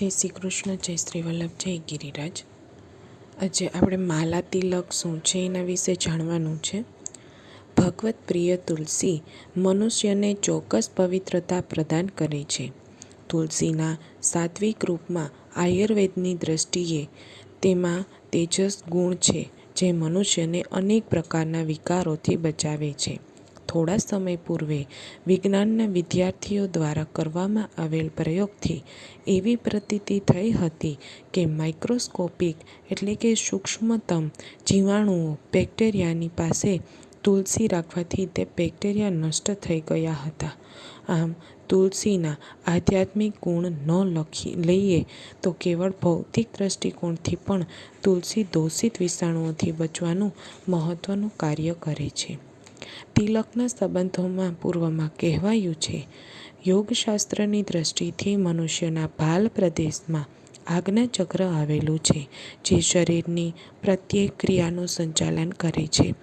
જય શ્રી કૃષ્ણ, જય શ્રી વલ્લભ, જય ગિરિરાજ. આજે આપણે માલા તિલક શું છે એના વિશે જાણવાનું છે. ભગવત પ્રિય તુલસી મનુષ્યને ચોક્કસ પવિત્રતા પ્રદાન કરે છે. તુલસીના સાત્વિક રૂપમાં આયુર્વેદની દ્રષ્ટિએ તેમાં તેજસ ગુણ છે, જે મનુષ્યને અનેક પ્રકારના વિકારોથી બચાવે છે. થોડા સમય પૂર્વે વિજ્ઞાનના વિદ્યાર્થીઓ દ્વારા કરવામાં આવેલ પ્રયોગથી એવી પ્રતીતિ થઈ હતી કે માઇક્રોસ્કોપિક એટલે કે સૂક્ષ્મતમ જીવાણુઓ બેક્ટેરિયાની પાસે તુલસી રાખવાથી તે બેક્ટેરિયા નષ્ટ થઈ ગયા હતા. આમ, તુલસીના આધ્યાત્મિક ગુણ ન લખી લઈએ તો કેવળ ભૌતિક દ્રષ્ટિકોણથી પણ તુલસી દોષિત વિષાણુઓથી બચવાનું મહત્વનું કાર્ય કરે છે. તિલકના સંબંધોમાં પૂર્વમાં કહેવાયું છે, યોગશાસ્ત્રની દ્રષ્ટિથી મનુષ્યના ભાલ પ્રદેશમાં આજ્ઞાચક્ર આવેલું છે, જે શરીરની પ્રત્યેક ક્રિયાનું સંચાલન કરે છે.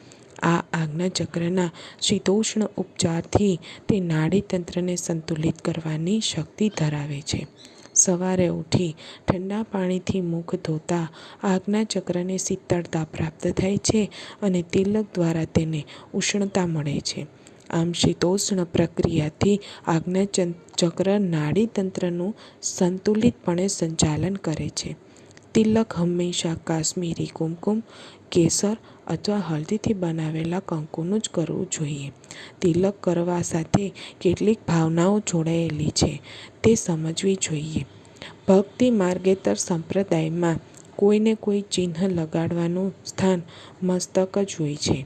આ આજ્ઞાચક્રના શીતોષ્ણ ઉપચારથી તે નાડીતંત્રને સંતુલિત કરવાની શક્તિ ધરાવે છે. સવારે ઉઠી ઠંડા પાણીથી મુખ ધોતા આજ્ઞા ચક્રને શીતળતા પ્રાપ્ત થાય છે અને તિલક દ્વારા તેને ઉષ્ણતા મળે છે. આમ શીતોષ્ણ પ્રક્રિયાથી આજ્ઞા ચક્ર નાડીતંત્રનું સંતુલિતપણે સંચાલન કરે છે. તિલક હંમેશા કાશ્મીરી કુમકુમ, કેસર અથવા હળદીથી બનાવેલા કંકુનું જ કરવું જોઈએ. તિલક કરવા સાથે કેટલીક ભાવનાઓ જોડાયેલી છે, તે સમજવી જોઈએ. ભક્તિ માર્ગેતર સંપ્રદાયમાં કોઈને કોઈ ચિહ્ન લગાડવાનું સ્થાન મસ્તક જ હોય છે.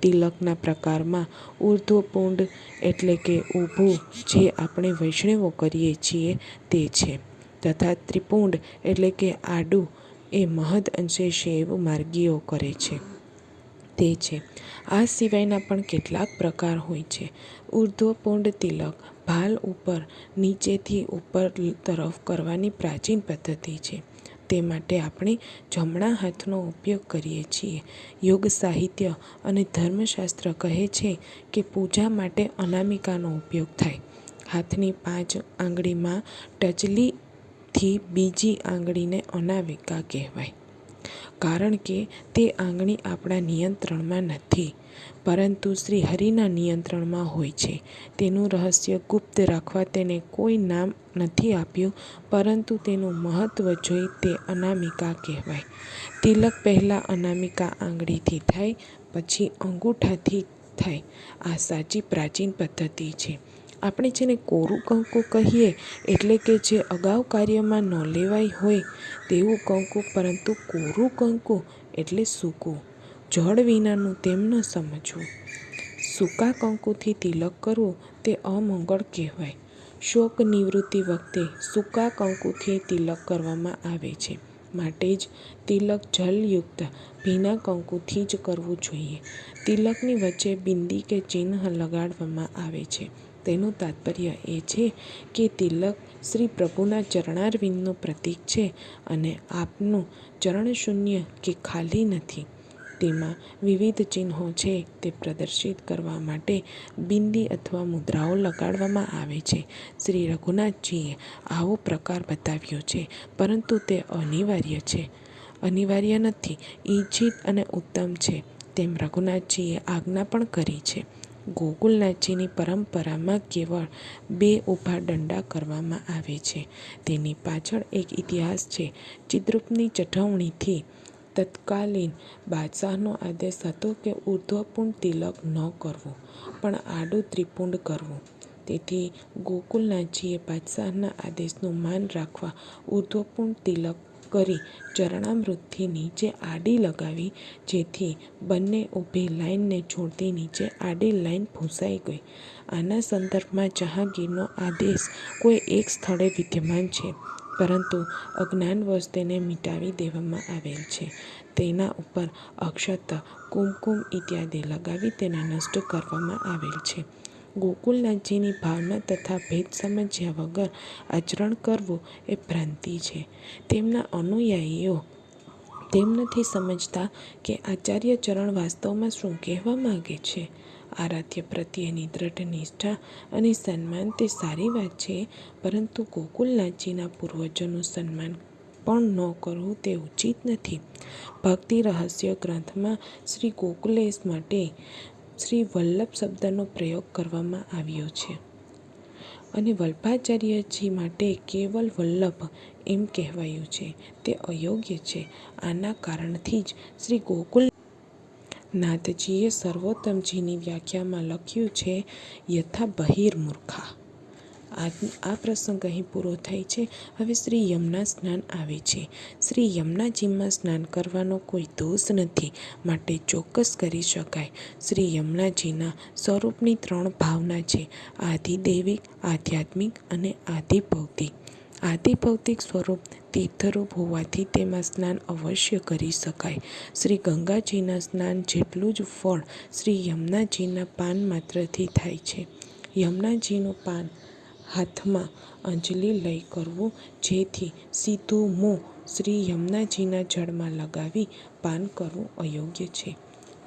તિલકના પ્રકારમાં ઉર્ધ્વપુંડ એટલે કે ઊભું જે આપણે વૈષ્ણવો કરીએ છીએ તે છે, તથા ત્રિપુંડ એટલે કે આડું એ મહદ અંશે શૈવ માર્ગીઓ કરે છે. તે છે. આ સિવાયના પણ કેટલાક પ્રકાર હોય છે. ઉર્ધ્વપુંડ તિલક ભાલ ઉપર નીચેથી ઉપર તરફ કરવાની પ્રાચીન પદ્ધતિ છે. તે માટે આપણે જમણા હાથનો ઉપયોગ કરીએ છીએ. યોગ સાહિત્ય અને ધર્મશાસ્ત્ર કહે છે કે પૂજા માટે અનામિકાનો ઉપયોગ થાય. હાથની પાંચ આંગળીમાં ટચલીથી બીજી આંગળીને અનામિકા કહેવાય. કારણ કે તે આંગળી આપણા નિયંત્રણમાં નથી, પરંતુ શ્રી હરિના નિયંત્રણમાં હોય છે. તેનું રહસ્ય ગુપ્ત રાખવા તેને કોઈ નામ નથી આપ્યું, પરંતુ તેનું મહત્વ જોઈ તે અનામિકા કહેવાય. તિલક પહેલાં અનામિકા આંગળીથી થાય, પછી અંગૂઠાથી થાય. આ સાચી પ્રાચીન પદ્ધતિ છે. આપણે જેને કોરું કંકુ કહીએ, એટલે કે જે અગાઉ કાર્યમાં ન લેવાય હોય, તેવું કંકુ, પરંતુ કોરું કંકુ એટલે સૂકું. જળ વિનાનું તેમ ન સમજવું. સૂકા કંકુથી તિલક કરવું તે અમંગળ કહેવાય. શોક નિવૃત્તિ વખતે સૂકા કંકુથી તિલક કરવામાં આવે છે. માટે જ તિલક જલયુક્ત, ભીના કંકુથી જ કરવું જોઈએ. તિલકની વચ્ચે બિંદી કે ચિહ્ન લગાડવામાં આવે છે. તેનું તાત્પર્ય એ છે કે તિલક શ્રી પ્રભુના ચરણારવિંદનું પ્રતીક છે અને આપનું ચરણ શૂન્ય કે ખાલી નથી. તેમાં વિવિધ ચિહ્નો છે તે પ્રદર્શિત કરવા માટે બિંદી અથવા મુદ્રાઓ લગાડવામાં આવે છે. શ્રી રઘુનાથજીએ આવો પ્રકાર બતાવ્યો છે, પરંતુ તે અનિવાર્ય છે. અનિવાર્ય નથી ઈચ્છિત અને ઉત્તમ છે. તેમ રઘુનાથજીએ આજ્ઞા પણ કરી છે. ગોકુલનાથજીની પરંપરામાં કેવળ બે ઊભા દંડા કરવામાં આવે છે. તેની પાછળ એક ઇતિહાસ છે. ચિદ્રુપની ચઢવણીથી તત્કાલીન બાદશાહનો આદેશ હતો કે ઉર્ધ્વપૂર્ણ તિલક ન કરવું, પણ આડું ત્રિપુંડ કરવું. તેથી ગોકુલનાથજીએ બાદશાહના આદેશનું માન રાખવા ઉર્ધ્વપૂર્ણ તિલક કરી ચરણામૃતથી નીચે આડી લગાવી, જેથી બંને ઊભી લાઈનને જોડતી નીચે આડી લાઈન ભૂંસાઈ ગઈ. આના સંદર્ભમાં જહાંગીરનો આદેશ કોઈ એક સ્થળે વિદ્યમાન છે, પરંતુ અજ્ઞાનવશ તેને મિટાવી દેવામાં આવેલ છે. તેના ઉપર અક્ષત કુમકુમ ઇત્યાદિ લગાવી તેને નષ્ટ કરવામાં આવેલ છે. ગોકુલનાથજીની ભાવના તથા ભેદ સમજ્યા વગર આચરણ કરવું એ ભ્રાંતિ છે. તેમના અનુયાયીઓ તેમ નથી સમજતા કે આચાર્ય ચરણ વાસ્તવમાં શું કહેવા માગે છે. આરાધ્ય પ્રત્યેની દ્રઢ નિષ્ઠા અને સન્માન તે સારી વાત છે, પરંતુ ગોકુલનાથજીના પૂર્વજોનું સન્માન પણ ન કરવું તે ઉચિત નથી. ભક્તિ રહસ્ય ગ્રંથમાં શ્રી ગોકુલેશ માટે શ્રી વલ્લભ શબ્દનો પ્રયોગ કરવામાં આવ્યો છે. અને વલ્ભાચાર્યજી માટે કેવલ વલ્લભ એમ કહેવાયું છે. તે અયોગ્ય છે. આના કારણથી જ શ્રી ગોકુલ નાથજીએ સર્વોત્તમજીની વ્યાખ્યામાં લખ્યું છે, યથા બહિર્મૂર્ખા. આ આ પ્રસંગ અહીં પૂરો થાય છે. હવે શ્રી યમુના સ્નાન આવે છે. શ્રી યમુનાજીમાં સ્નાન કરવાનો કોઈ દોષ નથી. માટે ચોક્કસ કરી શકાય. શ્રી યમુનાજીના સ્વરૂપની ત્રણ ભાવના છે. આધિદૈવિક, આધ્યાત્મિક અને આધિભૌતિક. આધિભૌતિક સ્વરૂપ તીર્થરૂપ હોવાથી તેમાં સ્નાન અવશ્ય કરી શકાય. શ્રી ગંગાજીના સ્નાન જેટલું જ ફળ શ્રી યમુનાજીના પાન માત્રથી થાય છે. યમુનાજીનું પાન હાથમાં અંજલિ લઈ કરવું, જેથી સીધું મોં શ્રી યમુનાજીના જળમાં લગાવી પાન કરવું અયોગ્ય છે.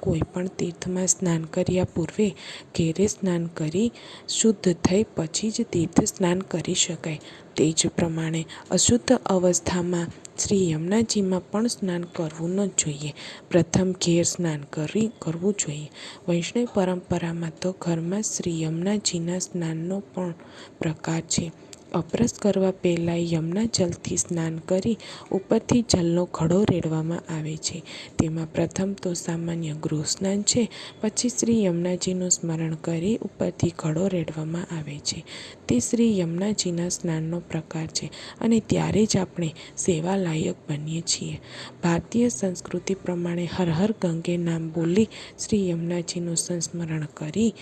કોઈ પણ તીર્થમાં સ્નાન કર્યા પૂર્વે ઘેરે સ્નાન કરી શુદ્ધ થઈ પછી જ તીર્થ સ્નાન કરી શકાય. તે જ પ્રમાણે અશુદ્ધ અવસ્થામાં શ્રી યમુનાજીમાં પણ સ્નાન કરવું ન જોઈએ. પ્રથમ ઘેર સ્નાન કરી કરવું જોઈએ. વૈષ્ણવ પરંપરામાં તો ઘરમાં શ્રી યમુનાજીના સ્નાનનો પણ પ્રકાર છે. અપરસ કરવા પહેલાં યમુના જલથી સ્નાન કરી ઉપરથી જલનો ઘડો રેડવામાં આવે છે. તેમાં પ્રથમ તો સામાન્ય ગૃહ સ્નાન છે, પછી શ્રી યમુનાજીનું સ્મરણ કરી ઉપરથી ઘડો રેડવામાં આવે છે. તે શ્રી યમુનાજીના સ્નાનનો પ્રકાર છે અને ત્યારે જ આપણે સેવા લાયક બનીએ છીએ. ભારતીય સંસ્કૃતિ પ્રમાણે હર હર ગંગે નામ બોલી શ્રી યમુનાજીનું સંસ્મરણ કરી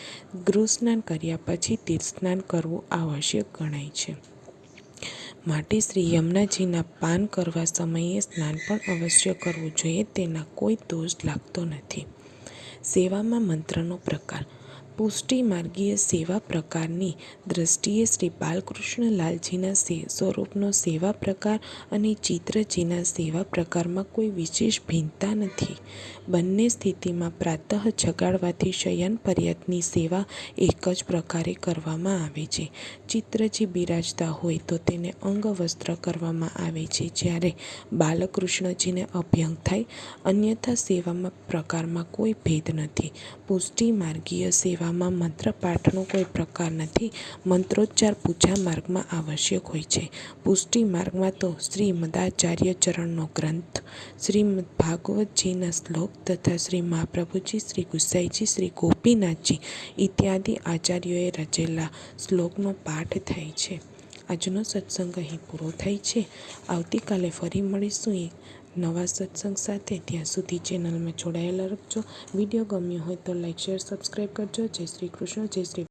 ગૃહ સ્નાન કર્યા પછી તીર્થ સ્નાન કરવું આવશ્યક ગણાય છે. માટે શ્રી યમુનાજીના પાન કરવા સમયે સ્નાન પણ અવશ્ય કરવું જોઈએ, તેના કોઈ દોષ લાગતો નથી. સેવામાં મંત્રનો પ્રકાર. પુષ્ટિ માર્ગીય સેવા પ્રકારની દ્રષ્ટિએ શ્રી બાલકૃષ્ણ લાલજીના સ્વરૂપનો સેવા પ્રકાર અને ચિત્રજીના સેવા પ્રકારમાં કોઈ વિશેષ ભિન્નતા નથી. બંને સ્થિતિમાં પ્રાતઃ જગાડવાથી શયન પર્યતની સેવા એક જ પ્રકારે કરવામાં આવે છે. ચિત્રજી બિરાજતા હોય તો તેને અંગ વસ્ત્ર કરવામાં આવે છે. જ્યારે બાલકૃષ્ણજીને અભ્યંગ થાય, અન્યથા સેવામાં પ્રકારમાં કોઈ ભેદ નથી. પુષ્ટિ માર્ગીય સેવામાં મંત્રપાઠનો કોઈ પ્રકાર નથી. મંત્રોચ્ચાર પૂજા માર્ગમાં આવશ્યક હોય છે. પુષ્ટિ માર્ગમાં તો શ્રી મદાચાર્ય ચરણનો ગ્રંથ શ્રી ભાગવતજીના શ્લોક તથા શ્રી મહાપ્રભુજી, શ્રી ગુસાઈજી, શ્રી ગોપીનાથજી ઇત્યાદિ આચાર્યોએ રચેલા શ્લોકનો પાઠ થાય છે. આજનો સત્સંગ અહીં પૂરો થાય છે. આવતીકાલે ફરી મળીશું. નવા સત્સંગ સાથે ત્યાં સુધી ચેનલમાં જોડાયેલા રહેજો વીડિયો ગમ્યો હોય તો લાઈક શેર સબસ્ક્રાઈબ કરજો. જય શ્રી કૃષ્ણ, જય શ્રી